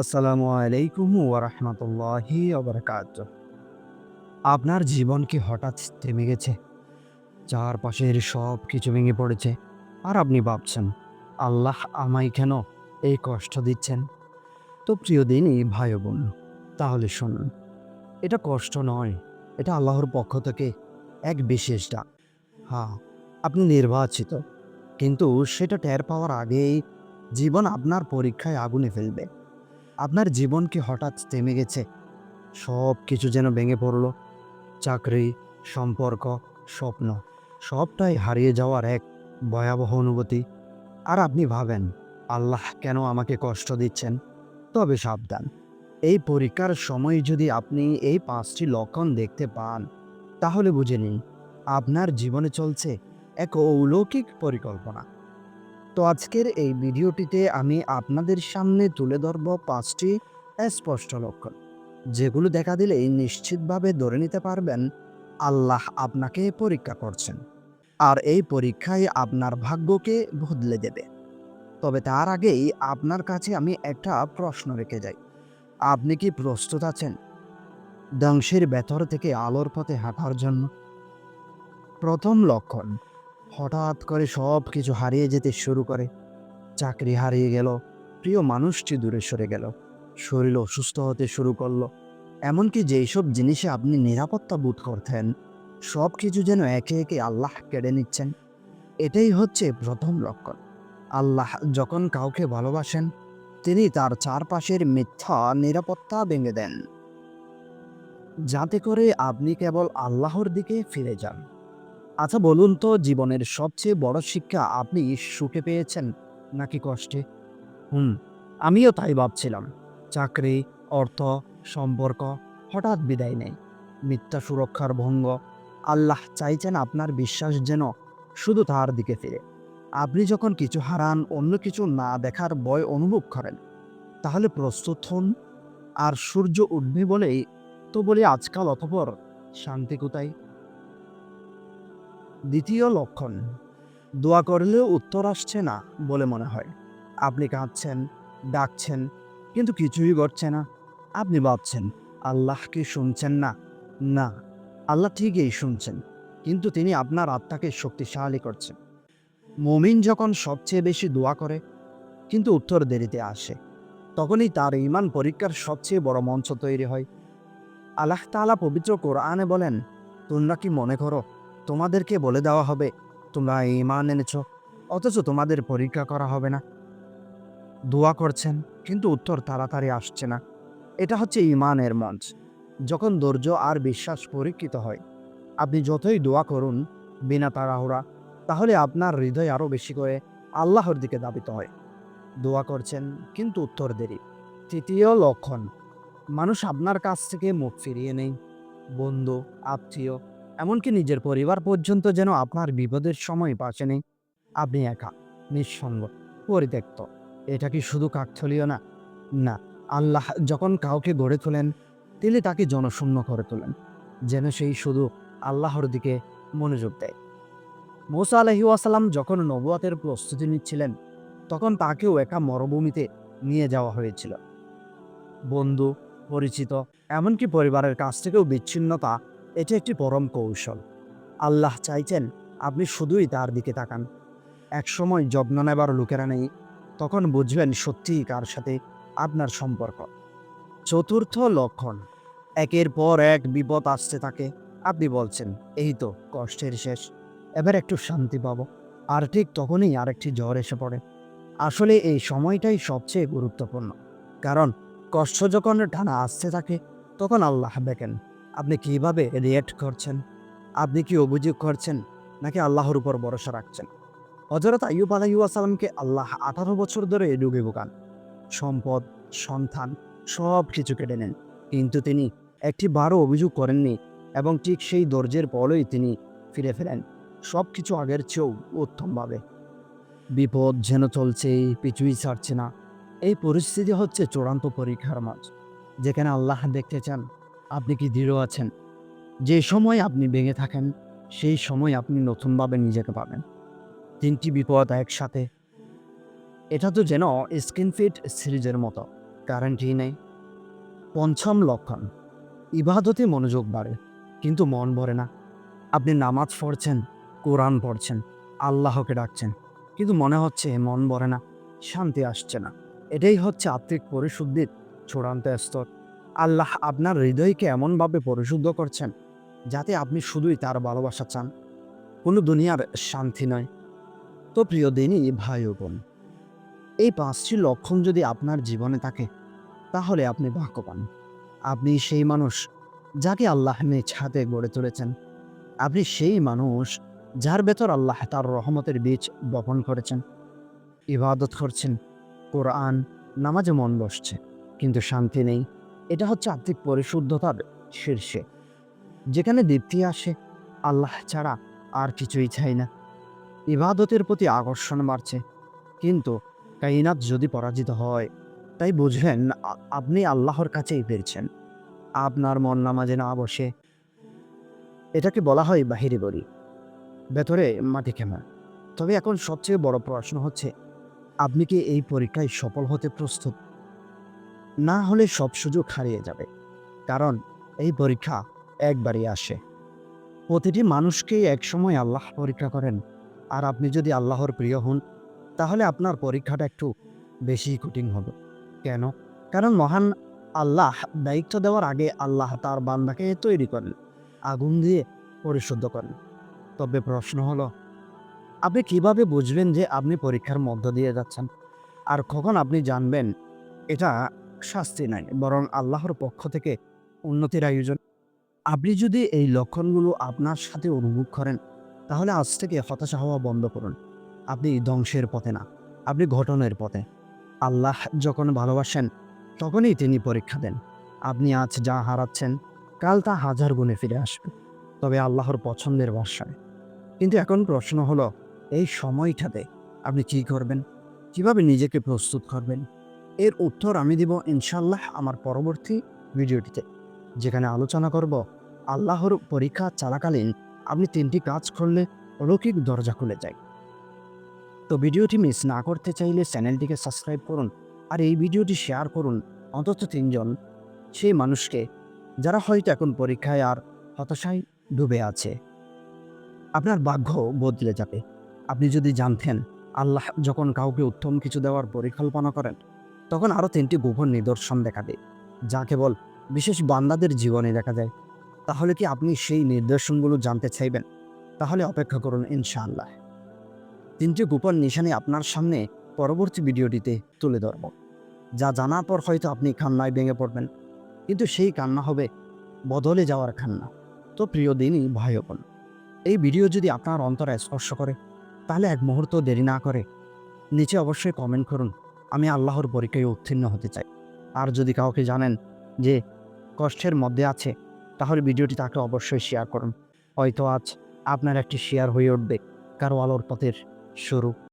আসসালামু আলাইকুম ওরহমতুল্লাহি ওবরকাত আপনার জীবন কি হঠাৎ থেমে গেছে? চারপাশের সব কিছু ভেঙে পড়েছে। আর আপনি ভাবছেন, আল্লাহ আমায় কেন এই কষ্ট দিচ্ছেন? তো প্রিয় দিনই ভাই বোন তাহলে শুনুন। এটা কষ্ট নয়, এটা আল্লাহর পক্ষ থেকে এক বিশেষ ডাক হ্যাঁ আপনি নির্বাচিত, কিন্তু সেটা টের পাওয়ার আগেই জীবন আপনার পরীক্ষায় আগুনে ফেলবে। আপনার জীবন কি হঠাৎ থেমে গেছে। সব কিছু যেন ভেঙে পড়ল। চাকরি, সম্পর্ক, স্বপ্ন, সবটাই হারিয়ে যাওয়ার এক ভয়াবহ অনুভূতি। আর আপনি ভাবেন, আল্লাহ কেন আমাকে কষ্ট দিচ্ছেন? তবে সাবধান। এই পরীক্ষার সময় যদি আপনি এই পাঁচটি লক্ষণ দেখতে পান, তাহলে বুঝে নিন, আপনার জীবনে চলছে এক অলৌকিক পরিকল্পনা। তো আজকের এই ভিডিওটিতে আমি আপনাদের সামনে তুলে ধরব পাঁচটি স্পষ্ট লক্ষণ, যেগুলো দেখা দিলেই নিশ্চিতভাবে ধরে নিতে পারবেন আল্লাহ আপনাকে পরীক্ষা করছেন আর এই পরীক্ষায় আপনার ভাগ্যকে বদলে দেবে। তবে তার আগেই আপনার কাছে আমি একটা প্রশ্ন রেখে যাই, আপনি কি প্রস্তুত আছেন? ধ্বংসের ভেতর থেকে আলোর পথে হাঁটার জন্য। প্রথম লক্ষণ হঠাৎ করে সব কিছু হারিয়ে যেতে শুরু করে। চাকরি হারিয়ে গেল, প্রিয় মানুষটি দূরে সরে গেল, শরীর অসুস্থ হতে শুরু করল। এমনকি যেই সব জিনিসে আপনি নিরাপত্তা বোধ করতেন সব কিছু যেন একে একে আল্লাহ কেড়ে নিচ্ছেন। এটাই হচ্ছে প্রথম লক্ষণ। আল্লাহ যখন কাউকে ভালোবাসেন, তিনি তার চারপাশের মিথ্যা নিরাপত্তা ভেঙে দেন। যাতে করে আপনি কেবল আল্লাহর দিকে ফিরে যান। আচ্ছা বলুন তো জীবনের সবচেয়ে বড় শিক্ষা আপনি সুখে পেয়েছেন নাকি কষ্টে? হুম, আমিও তাই ভাবছিলাম। চাকরি, অর্থ, সম্পর্ক হঠাৎ বিদায় নেই। মিথ্যা সুরক্ষার ভঙ্গ। আল্লাহ চাইছেন আপনার বিশ্বাস যেন শুধু তার দিকে ফিরে। আপনি যখন কিছু হারান, অন্য কিছু না দেখার ভয় অনুভব করেন, তাহলে প্রস্তুত হন। আর সূর্য উঠবে বলেই তো বলি আজকাল অতপর শান্তি কোথায়? দ্বিতীয় লক্ষণ, দোয়া করলেও উত্তর আসছে না বলে মনে হয়। আপনি কাঁদছেন, ডাকছেন, কিন্তু কিছুই ঘটছে না। আপনি ভাবছেন আল্লাহ কি শুনছেন না। না, আল্লাহ ঠিকই শুনছেন, কিন্তু তিনি আপনার আত্মাকে শক্তিশালী করছেন। মমিন যখন সবচেয়ে বেশি দোয়া করে, কিন্তু উত্তর দেরিতে আসে, তখনই তার ইমান পরীক্ষার সবচেয়ে বড় মঞ্চ তৈরি হয়। আল্লাহ তাআলা পবিত্র কোরআনে বলেন, তোমরা কি মনে করো তোমাদেরকে বলে দেওয়া হবে, তোমরা ইমান এনেছ, অথচ তোমাদের পরীক্ষা করা হবে না। দোয়া করছেন, কিন্তু উত্তর তাড়াতাড়ি আসছে না। এটা হচ্ছে ইমানের মঞ্চ, যখন ধৈর্য আর বিশ্বাস পরীক্ষিত হয়। আপনি যতই দোয়া করুন বিনা তাড়াহুড়া, তাহলে আপনার হৃদয় আরও বেশি করে আল্লাহর দিকে দাবিত হয়। দোয়া করছেন, কিন্তু উত্তর দেরি। তৃতীয় লক্ষণ, মানুষ আপনার কাছ থেকে মুখ ফিরিয়ে নেই বন্ধু, আত্মীয় এমনকি নিজের পরিবার পর্যন্ত যেন আপনার বিপদের সময় পাশে নেই আপনি একা, নিঃসঙ্গ, পরিত্যক্ত। এটা কি শুধু কাকছলীয় না? না, আল্লাহ যখন কাউকে গড়ে তোলেন, তিনি তাকে জনশূন্য করে তোলেন, যেন সেই শুধু আল্লাহর দিকে মনোযোগ দেয়। মোসা আলহি ওয়াসাল্লাম যখন নবুয়াতের প্রস্তুতি নিচ্ছিলেন, তখন তাকেও একা মরুভূমিতে নিয়ে যাওয়া হয়েছিল। বন্ধু, পরিচিত, এমনকি পরিবারের কাছ থেকেও বিচ্ছিন্নতা এটা একটি পরম কৌশল। আল্লাহ চাইছেন আপনি শুধুই তার দিকে তাকান। একসময় যত্ন নেবার লোকেরা নেই, তখন বুঝবেন সত্যিই কার সাথে আপনার সম্পর্ক। চতুর্থ লক্ষণ, একের পর এক বিপদ আসতে থাকে আপনি বলছেন, এই তো, কষ্টের শেষ। এবার একটু শান্তি পাবো। আর ঠিক তখনই আরেকটি জ্বর এসে পড়ে। আসলে এই সময়টাই সবচেয়ে গুরুত্বপূর্ণ। কারণ কষ্ট যখন টানা আসতে থাকে তখন আল্লাহ দেখেন আপনি কীভাবে রিয়েক্ট করছেন? আপনি কি অভিযোগ করছেন? নাকি আল্লাহর উপর ভরসা রাখছেন? হজরত আইয়ুব আলাইসালামকে আল্লাহ আঠারো বছর ধরে ডুবে বোকান সম্পদ, সন্তান সব কিছু কেটে নেন। কিন্তু তিনি একটি বারও অভিযোগ করেননি এবং ঠিক সেই দর্জের পলই তিনি ফিরে ফেলেন সব কিছু আগের চেয়েও উত্তমভাবে। বিপদ যেন চলছে পিছুই ছাড়ছে না। এই পরিস্থিতি হচ্ছে চূড়ান্ত পরীক্ষার মাঝ। যেখানে আল্লাহ দেখতে চান আপনি কি দৃঢ় আছেন? যে সময় আপনি ভেঙে থাকেন, সেই সময় আপনি নতুনভাবে নিজেকে পাবেন। তিনটি বিপদ একসাথে। এটা তো যেন স্কিন ফিট সিরিজের মতো। গ্যারান্টি নেই। পঞ্চম লক্ষণ। ইবাদতে মনোযোগ বাড়ে, কিন্তু মন ভরে না। আপনি নামাজ পড়ছেন, কোরআন পড়ছেন, আল্লাহকে ডাকছেন, কিন্তু মনে হচ্ছে মন ভরে না, শান্তি আসছে না। এটাই হচ্ছে আত্মিক পরিশুদ্ধির চূড়ান্ত স্তর। আল্লাহ আপনার হৃদয়কে এমনভাবে পরিশুদ্ধ করছেন যাতে আপনি শুধুই তার ভালোবাসা চান। কোনো দুনিয়ার শান্তি নয়। তো প্রিয় দিনই ভাই ও বোন, এই পাঁচটি লক্ষণ যদি আপনার জীবনে থাকে, তাহলে আপনি ভাগ্যবান। আপনি সেই মানুষ যাকে আল্লাহ নিজ হাতে গড়ে তুলেছেন। আপনি সেই মানুষ যার ভেতর আল্লাহ তার রহমতের বীজ বপন করেছেন। ইবাদত করছেন, কোরআন, নামাজে মন বসছে, কিন্তু শান্তি নেই। এটা হচ্ছে আত্মিক পরিশুদ্ধতার শীর্ষে। যেখানে দীপ্তি আসে, আল্লাহ ছাড়া আর কিছুই চাই না। ইবাদতের প্রতি আকর্ষণ বাড়ছে। কিন্তু কাইনাত যদি পরাজিত হয়, তাই বুঝলেন, আ- আপনি আল্লাহর কাছেই ফিরছেন। আপনার মন নামাজে না বসে, এটাকে বলা হয় বাহিরে বলি, ভেতরে মাটি খেমা। তবে এখন সবচেয়ে বড় প্রশ্ন হচ্ছে, আপনি কি এই পরীক্ষায় সফল হতে প্রস্তুত? না হলে সব সুযোগ হারিয়ে যাবে। কারণ এই পরীক্ষা একবারই আসে। প্রতিটি মানুষকেই একসময় আল্লাহ পরীক্ষা করেন। আর আপনি যদি আল্লাহর প্রিয় হন, তাহলে আপনার পরীক্ষাটা একটু বেশি কঠিন হবে। কেন? কারণ মহান আল্লাহ দায়িত্ব দেওয়ার আগে আল্লাহ তার বান্দাকে তৈরি করেন, আগুন দিয়ে পরিশুদ্ধ করেন। তবে প্রশ্ন হলো, আপনি কীভাবে বুঝবেন যে আপনি পরীক্ষার মধ্য দিয়ে যাচ্ছেন? আর কখন আপনি জানবেন? এটা শাস্তি নাই, বরং আল্লাহর পক্ষ থেকে উন্নতির আয়োজন। আপনি যদি এই লক্ষণগুলো আপনার সাথে অনুভব করেন, তাহলে আজ থেকে হতাশা হওয়া বন্ধ করুন। আপনি ধ্বংসের পথে না, আপনি ঘটনের পথে। আল্লাহ যখন ভালোবাসেন, তখনই তিনি পরীক্ষা দেন। আপনি আজ যা হারাচ্ছেন, কাল তা হাজার গুণে ফিরে আসবে। তবে আল্লাহর পছন্দের বাসায় কিন্তু এখন প্রশ্ন হলো, এই সময়টাতে আপনি কি করবেন? কীভাবে নিজেকে প্রস্তুত করবেন? এর উত্তর আমি দিব ইনশাল্লাহ আমার পরবর্তী ভিডিওটিতে, যেখানে আলোচনা করব আল্লাহর পরীক্ষা চলাকালীন আপনি তিনটি কাজ করলে অলৌকিক দরজা খুলে যায়। তো ভিডিওটি মিস না করতে চাইলে চ্যানেলটিকে সাবস্ক্রাইব করুন আর এই ভিডিওটি শেয়ার করুন অন্তত তিনজন সেই মানুষকে যারা হয়তো এখন পরীক্ষায় আর হতাশায় ডুবে আছে। আপনার ভাগ্য বদলে যাবে। আপনি যদি জানতেন আল্লাহ যখন কাউকে উত্তম কিছু দেওয়ার পরিকল্পনা করেন তখন আরও তিনটি গোপন নিদর্শন দেখা দেয়, যা কেবল বিশেষ বান্দাদের জীবনে দেখা যায় তাহলে কি আপনি সেই নিদর্শনগুলো জানতে চাইবেন? তাহলে অপেক্ষা করুন ইনশাআল্লাহ। তিনটি গোপন নিশানি আপনার সামনে পরবর্তী ভিডিওটিতে তুলে ধরব। যা জানার পর হয়তো আপনি কান্নায় ভেঙে পড়বেন। কিন্তু সেই কান্না হবে বদলে যাওয়ার কান্না। তো প্রিয় দিনই ভাই বোন, এই ভিডিও যদি আপনার অন্তরে স্পর্শ করে, তাহলে এক মুহূর্ত দেরি না করে নিচে অবশ্যই কমেন্ট করুন। আমি আল্লাহর পরীক্ষায় উত্তীর্ণ হতে চাই। আর যদি কাউকে জানেন যে কষ্টের মধ্যে আছে, তাহলে ভিডিওটি তাকে অবশ্যই শেয়ার করুন। হয়তো আজ আপনার একটি শেয়ার হয়ে উঠবে, কারও আলোর পথের শুরু।